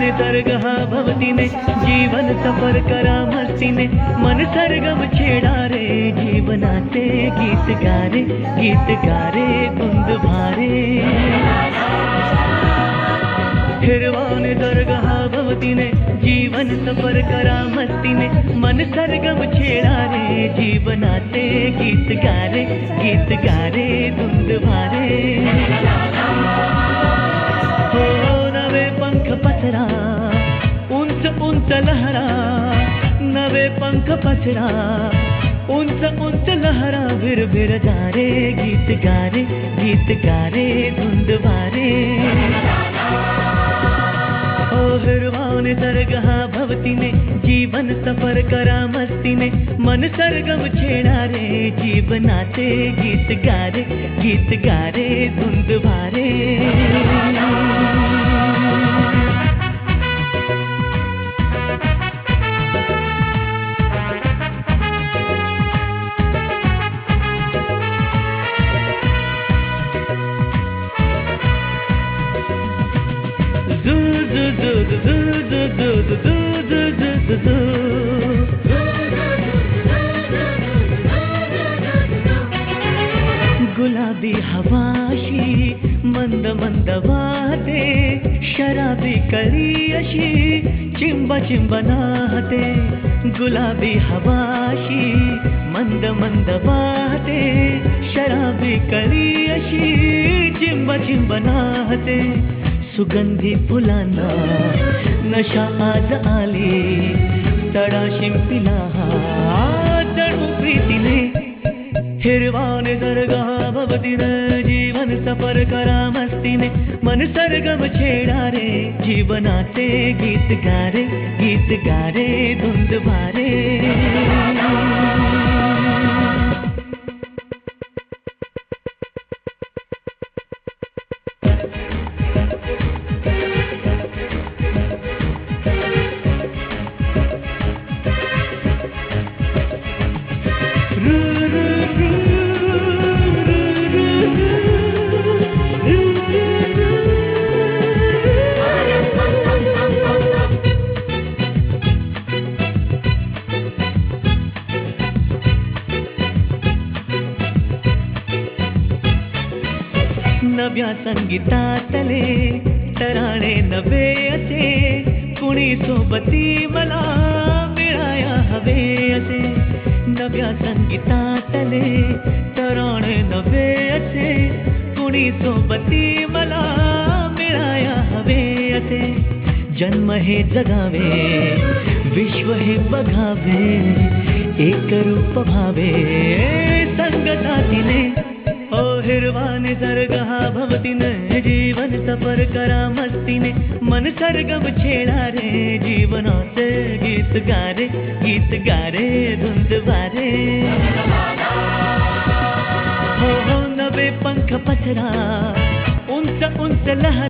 हिरवाने भवति भवतीने जीवन सफर करा मस्तीने. मन सर्गम छेडा रे जीवनाचे गीत गारे गीत गारे धुंद भारे. हिरवाने दरगहा भवतीने जीवन सफर करा मस्तीने. मन सर्गम छेडा रे जीवनाचे गीत गारे गीत गारे धुंद भारे. पंख पसरा, उनसे उनसे लहरा भिर भिर जा रे गीत गा रे गीत गा रे धुंध बारे ओ सरगहा भवती ने, जीवन सफ़र करा मस्ती ने, मन सरगम छेड़ा रे जीवनाते गीत गा रे गीत गा रे धुंध बारे हवाशी मंद मंद वाहते शराबी कळी अशी चिंब चिंब नाहते गुलाबी हवाशी मंद मंद वाहते शराबी कळी अशी चिंब चिंब नाहते सुगंधी फुलांना नशा आज आली तडा शिंपिला हा जणू प्रीतीने हिरवान दरगाह भवती न जीवन सफ़र करा मस्ती ने। मन सरगम छेड़ा रे जीवनाते गीत गारे गीत गारे धुंध बारे नव्या संगीतातले, तराणे नवे असे, कुणी सोबती मला मिळाया हवे असे. नव्या संगीतातले, तराणे नवे असे, कुणी सोबती मला मिळाया हवे असे. जन्म हे जगावे, विश्व हे बघावे, एक रूप भावे ओ हिर्वाने सरगहा भवती जीवन सफ़र करा मस्ती ने। मन सरगम छेड़ा रे, जीवन से गीत गारे गीत गारे, धुंध बारे हो नवे पंख पथरा उनसे उनसे लहर